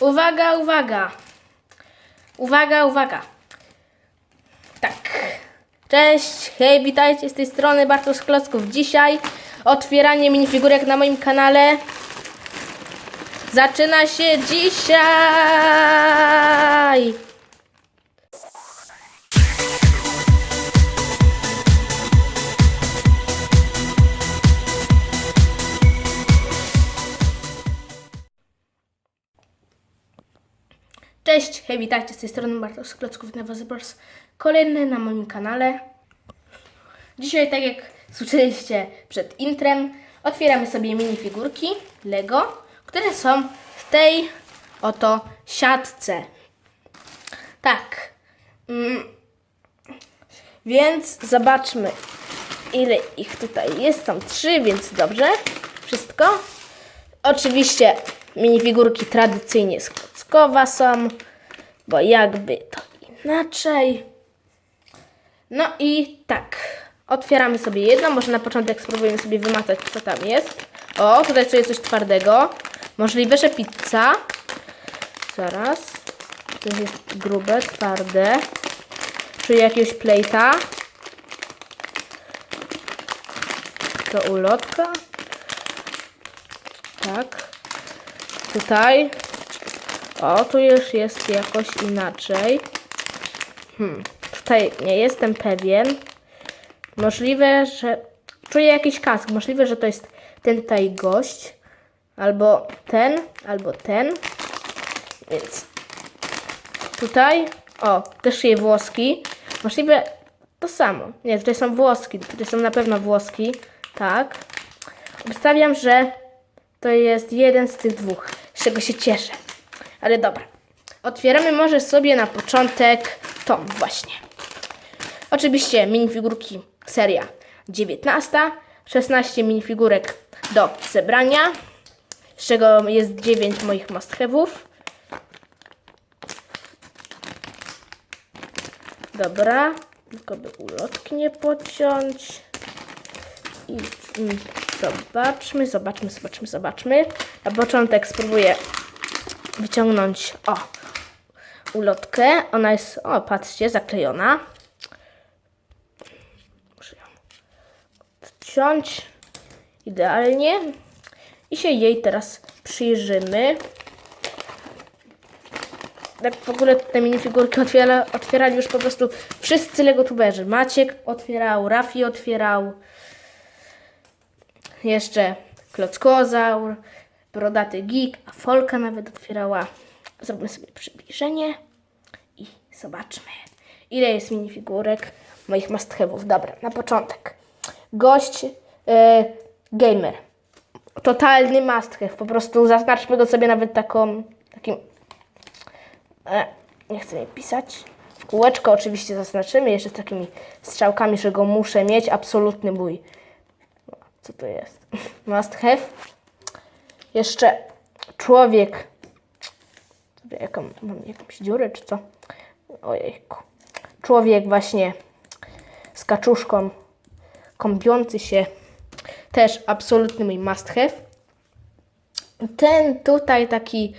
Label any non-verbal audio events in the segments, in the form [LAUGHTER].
Uwaga, uwaga. Uwaga, uwaga. Tak. Cześć, hej, witajcie z tej strony Bartosz Klocków. Dzisiaj otwieranie minifigurek na moim kanale. Zaczyna się dzisiaj. Cześć, hej, witajcie z tej strony Bartosz Klocków raz kolejny na moim kanale. Dzisiaj, tak jak słyszeliście przed intrem, otwieramy sobie minifigurki Lego, które są w tej oto siatce. Tak. Mm. Więc zobaczmy, ile ich tutaj jest. Są trzy, więc dobrze. Wszystko. Oczywiście minifigurki tradycyjnie Klockowa są, bo jakby to inaczej. No i tak, otwieramy sobie jedno, może na początek spróbujemy sobie wymacać, co tam jest. O, tutaj sobie coś twardego. Możliwe, że pizza. Zaraz. Coś jest grube, twarde. Czuję jakiegoś plejta. To ulotka. Tak. Tutaj. O, tu już jest jakoś inaczej. Hmm. Tutaj nie jestem pewien. Możliwe, że... Czuję jakiś kask. Możliwe, że to jest ten tutaj gość. Albo ten, albo ten. Więc tutaj... O, też szyję włoski. Możliwe to samo. Nie, tutaj są włoski. Tutaj są na pewno włoski. Tak. Obstawiam, że to jest jeden z tych dwóch, z czego się cieszę. Ale dobra. Otwieramy może sobie na początek tą właśnie. Oczywiście minifigurki seria 19, 16 minifigurek do zebrania, z czego jest 9 moich must have'ów. Dobra, tylko by ulotki nie podciąć. I mm, zobaczmy, zobaczmy, zobaczmy, zobaczmy. Na początek spróbuję wyciągnąć, o, ulotkę. Ona jest, o, patrzcie, zaklejona. Muszę ją odciąć idealnie. I się jej teraz przyjrzymy. Tak w ogóle te minifigurki otwiera, otwierali już po prostu wszyscy legotuberzy. Maciek otwierał, Rafi otwierał. Jeszcze Klockozaur, Brodaty Geek, a Folka nawet otwierała. Zrobimy sobie przybliżenie i zobaczmy, ile jest minifigurek moich must have'ów. Dobra, na początek. Gość e, gamer. Totalny must have. Po prostu zaznaczmy go sobie nawet taką, takim... E, nie chcę mi pisać. Kółeczko oczywiście zaznaczymy jeszcze z takimi strzałkami, że go muszę mieć. Absolutny mój co to jest? [LAUGHS] Must have. Jeszcze człowiek. Jaką, mam jakąś dziurę, czy co? Ojejku. Człowiek właśnie z kaczuszką kąpiący się. Też absolutny mój must have. Ten tutaj taki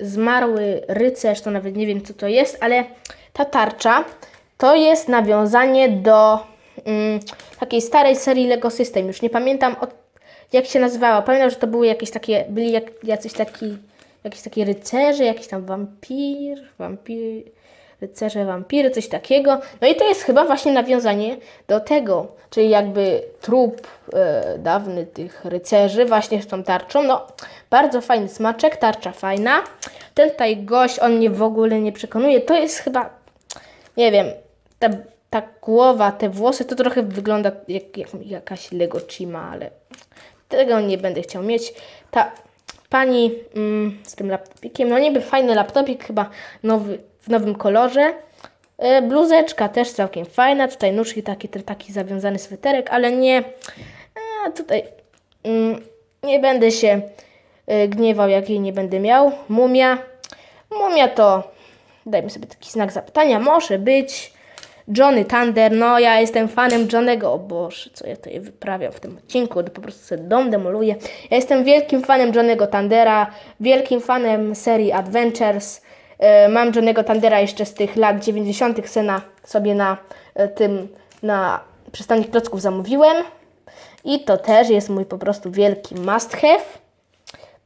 zmarły rycerz, to nawet nie wiem co to jest, ale ta tarcza to jest nawiązanie do mm, takiej starej serii Lego System. Już nie pamiętam od, jak się nazywała. Pamiętam, że to były jakieś takie, byli jak, jacyś taki, jakieś takie rycerze, jakiś tam wampir, wampir, rycerze, wampiry, coś takiego. No i to jest chyba właśnie nawiązanie do tego, czyli jakby trup e, dawny tych rycerzy właśnie z tą tarczą. No, bardzo fajny smaczek, tarcza fajna. Ten tutaj gość, on mnie w ogóle nie przekonuje. To jest chyba, nie wiem, ta, ta głowa, te włosy, to trochę wygląda jak, jak jakaś Lego Chima, ale tego nie będę chciał mieć. Ta pani mm, z tym laptopikiem, no niby fajny laptopik, chyba nowy, w nowym kolorze. E, bluzeczka też całkiem fajna, tutaj nóżki, taki, ten taki zawiązany sweterek, ale nie, e, tutaj mm, nie będę się e, gniewał, jak jej nie będę miał. Mumia, mumia to, dajmy sobie taki znak zapytania, może być. Johnny Thunder, no ja jestem fanem Johnego, o Boże, co ja tutaj wyprawiam w tym odcinku, po prostu sobie dom demoluję. Ja jestem wielkim fanem Johnego Thundera, wielkim fanem serii Adventures. E, Mam Johnego Thundera jeszcze z tych lat 90. Sena sobie na e, tym, na przystani klocków zamówiłem. I to też jest mój po prostu wielki must have.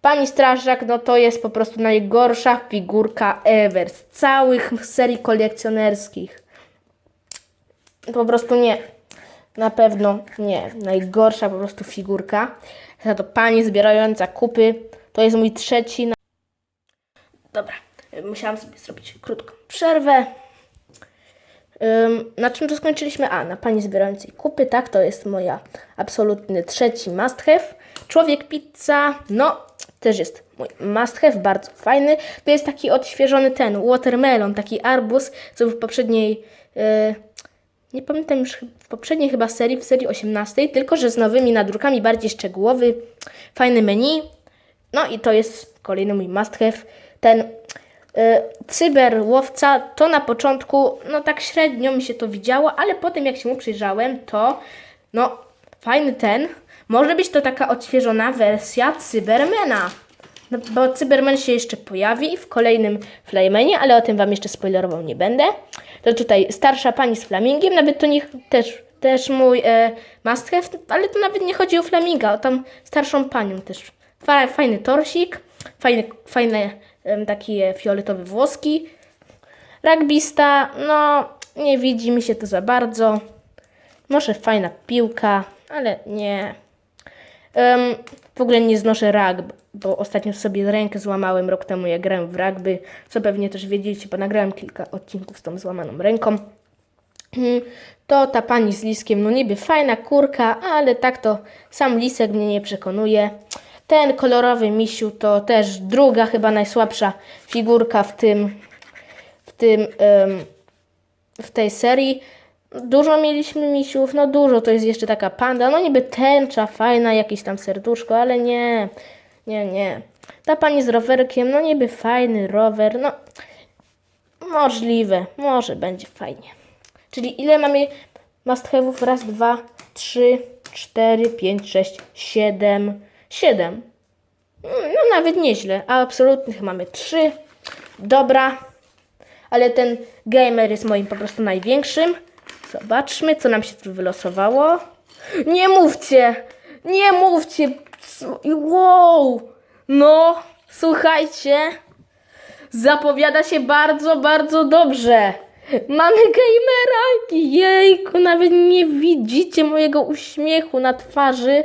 Pani Strażak, no to jest po prostu najgorsza figurka ever z całych serii kolekcjonerskich. Po prostu nie. Na pewno nie. Najgorsza po prostu figurka. Za to pani zbierająca kupy. To jest mój trzeci. Na... Dobra. Musiałam sobie zrobić krótką przerwę. Ym, na czym to skończyliśmy? A, na pani zbierającej kupy, tak? To jest moja absolutny trzeci must have. Człowiek pizza, no, też jest mój must have, bardzo fajny. To jest taki odświeżony ten, watermelon, taki arbuz, co w poprzedniej, yy, nie pamiętam już, w poprzedniej chyba serii, w serii 18, tylko że z nowymi nadrukami, bardziej szczegółowy, fajny menu. No i to jest kolejny mój must have. Ten y, cyberłowca to na początku, no tak średnio mi się to widziało, ale potem jak się mu przyjrzałem, to no fajny ten. Może być to taka odświeżona wersja Cybermana. No, bo Cyberman się jeszcze pojawi w kolejnym Flamenie, ale o tym Wam jeszcze spoilerował nie będę. To tutaj starsza pani z flamingiem, nawet to niech też, też mój e, must have, ale to nawet nie chodzi o flaminga, o tam starszą panią też. Fa, fajny torsik, fajne, fajne em, takie fioletowe włoski. Rugbista, no nie widzi mi się to za bardzo. Może fajna piłka, ale nie. Em, w ogóle nie znoszę rugby, bo ostatnio sobie rękę złamałem rok temu, jak grałem w rugby, co pewnie też wiedzieliście, bo nagrałem kilka odcinków z tą złamaną ręką. Mm, To ta pani z liskiem, no niby fajna kurka, ale tak to sam lisek mnie nie przekonuje. Ten kolorowy misiu to też druga, chyba najsłabsza figurka w tym, w tym, em, w tej serii. Dużo mieliśmy misiów, no dużo, to jest jeszcze taka panda, no niby tęcza, fajna, jakieś tam serduszko, ale nie, nie, nie. Ta pani z rowerkiem, no niby fajny rower, no możliwe, może będzie fajnie. Czyli ile mamy must have'ów? Raz, dwa, trzy, cztery, pięć, sześć, siedem, siedem. No nawet nieźle, a absolutnych mamy trzy. Dobra, ale ten gamer jest moim po prostu największym. Zobaczmy, co nam się tu wylosowało. Nie mówcie! Nie mówcie! Wow! No, słuchajcie. Zapowiada się bardzo, bardzo dobrze. Mamy gamera! Jejku, nawet nie widzicie mojego uśmiechu na twarzy.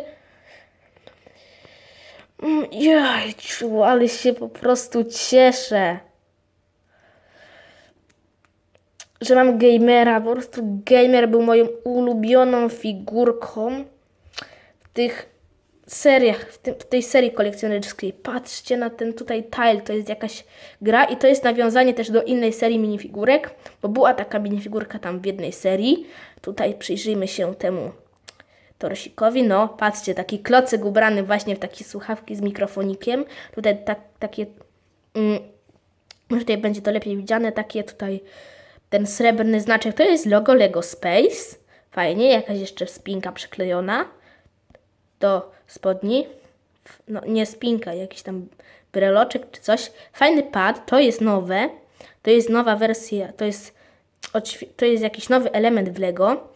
Mm, Jajciu, ale się po prostu cieszę. Że mam gamera. Po prostu gamer był moją ulubioną figurką w tych seriach, w, tym, w tej serii kolekcjonerskiej. Patrzcie na ten tutaj tile, to jest jakaś gra i to jest nawiązanie też do innej serii minifigurek, bo była taka minifigurka tam w jednej serii. Tutaj przyjrzyjmy się temu torsikowi. No, patrzcie, taki klocek ubrany właśnie w takie słuchawki z mikrofonikiem. Tutaj tak, takie... Mm, może tutaj będzie to lepiej widziane, takie tutaj ten srebrny znaczek, to jest logo Lego Space. Fajnie, jakaś jeszcze spinka przyklejona do spodni. No, nie spinka, jakiś tam breloczek czy coś. Fajny pad, to jest nowe. To jest nowa wersja, to jest, to jest jakiś nowy element w Lego.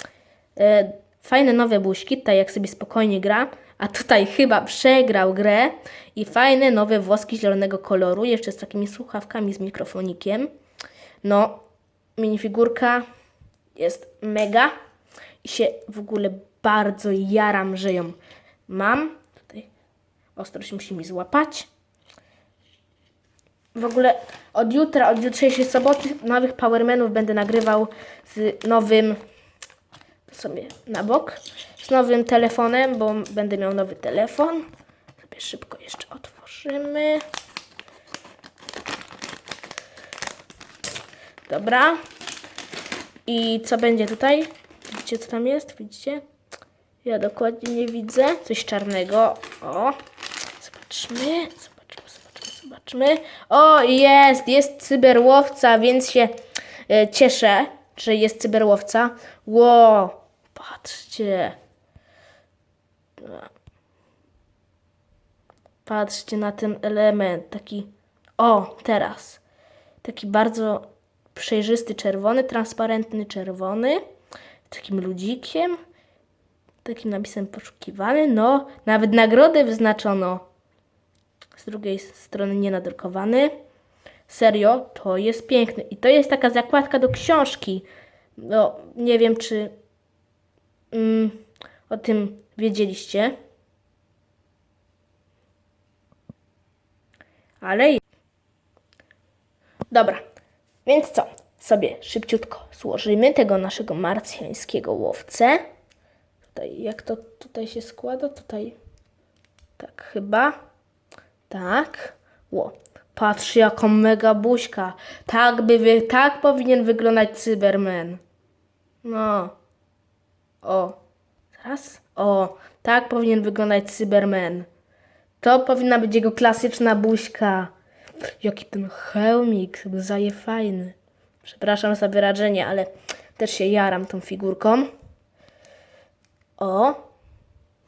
E, fajne nowe buźki, tutaj jak sobie spokojnie gra, a tutaj [LAUGHS] chyba przegrał grę i fajne nowe włoski zielonego koloru, jeszcze z takimi słuchawkami z mikrofonikiem. No, minifigurka jest mega i się w ogóle bardzo jaram, że ją mam. Tutaj ostrość musi mi złapać. W ogóle od jutra, od jutrzejszej soboty nowych Powermanów będę nagrywał z nowym sobie na bok z nowym telefonem, bo będę miał nowy telefon. Sobie szybko jeszcze otworzymy. Dobra. I co będzie tutaj? Widzicie, co tam jest? Widzicie? Ja dokładnie nie widzę. Coś czarnego. O. Zobaczmy. Zobaczmy, zobaczmy, zobaczmy. O, jest! Jest cyberłowca, więc się e, cieszę. że jest cyberłowca. Wow, patrzcie. Patrzcie na ten element, taki, o, teraz, taki bardzo przejrzysty czerwony, transparentny czerwony, takim ludzikiem, takim napisem poszukiwany, no, nawet nagrody wyznaczono. Z drugiej strony nienadrukowany. Serio, to jest piękne. I to jest taka zakładka do książki. No, nie wiem, czy mm, o tym wiedzieliście. Ale. Dobra, więc co? Sobie szybciutko złożymy tego naszego marsjańskiego łowcę. Tutaj, jak to tutaj się składa? Tutaj. Tak, chyba. Tak. Ło. Patrz, jaką mega buźka. Tak by wy, tak powinien wyglądać Cyberman. No. O. Zaraz. O. Tak powinien wyglądać Cyberman. To powinna być jego klasyczna buźka. Jaki ten hełmik, zaje fajny. Przepraszam za wyrażenie, ale też się jaram tą figurką. O,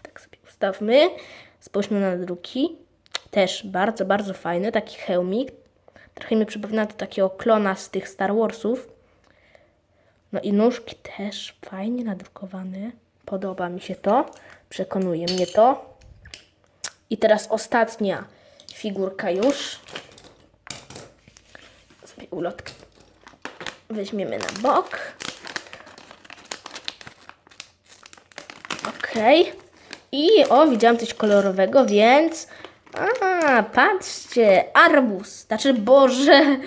tak sobie ustawmy. Spójrzmy na druki. Też bardzo, bardzo fajny, taki hełmik. Trochę mi przypomina to takiego klona z tych Star Warsów. No i nóżki też fajnie nadrukowane. Podoba mi się to. Przekonuje mnie to. I teraz ostatnia figurka już. Ulotkę weźmiemy na bok. Okej. I o, widziałam coś kolorowego, więc. A, patrzcie, arbuz. Znaczy, Boże,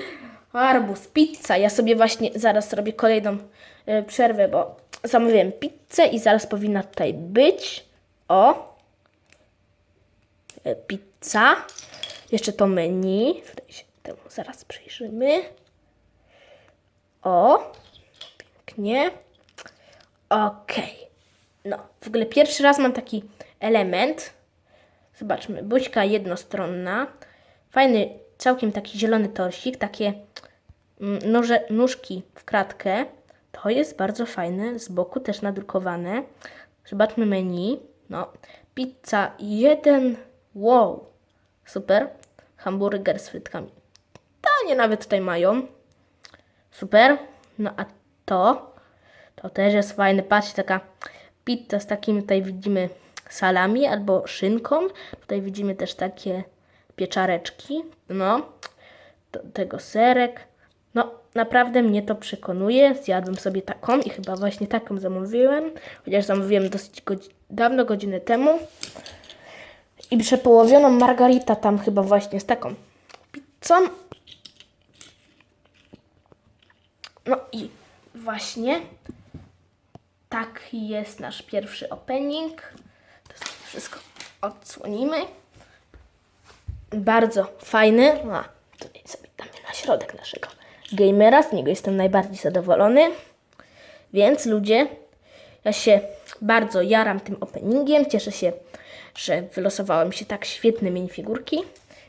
arbuz, pizza. Ja sobie właśnie zaraz robię kolejną e, przerwę, bo zamówiłem pizzę i zaraz powinna tutaj być. O, e, pizza. Jeszcze to menu. Tutaj się temu zaraz przyjrzymy. O, pięknie. Okej. No, w ogóle pierwszy raz mam taki element. Zobaczmy, buźka jednostronna. Fajny, całkiem taki zielony torsik, takie mm, noże, nóżki w kratkę. To jest bardzo fajne, z boku też nadrukowane. Zobaczmy menu. No, pizza jeden, wow, super. Hamburger z frytkami. Tanie nawet tutaj mają. Super. No a to, to też jest fajne. Patrzcie, taka pizza z takim tutaj widzimy salami albo szynką. Tutaj widzimy też takie pieczareczki. No, do tego serek. No, naprawdę mnie to przekonuje. Zjadłem sobie taką i chyba właśnie taką zamówiłem. Chociaż zamówiłem dosyć godzi- dawno, godzinę temu. I przepołowioną margarita tam chyba właśnie z taką pizzą. No i właśnie taki jest nasz pierwszy opening. To wszystko odsłonimy. Bardzo fajny. A, tutaj sobie damy na środek naszego gamera. Z niego jestem najbardziej zadowolony. Więc ludzie, ja się bardzo jaram tym openingiem. Cieszę się, że wylosowały mi się tak świetne minifigurki.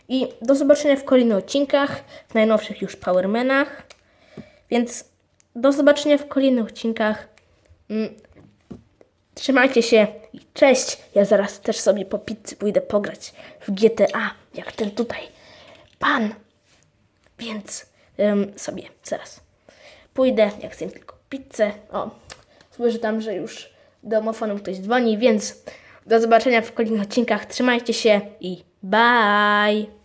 I do zobaczenia w kolejnych odcinkach, w najnowszych już Powermanach. Więc do zobaczenia w kolejnych odcinkach. Mm, Trzymajcie się i cześć. Ja zaraz też sobie po pizzy pójdę pograć w GTA, jak ten tutaj pan. Więc sobie zaraz pójdę, jak chcę tylko pizzę. O, słyszę tam, że już domofonem ktoś dzwoni, więc do zobaczenia w kolejnych odcinkach. Trzymajcie się i bye.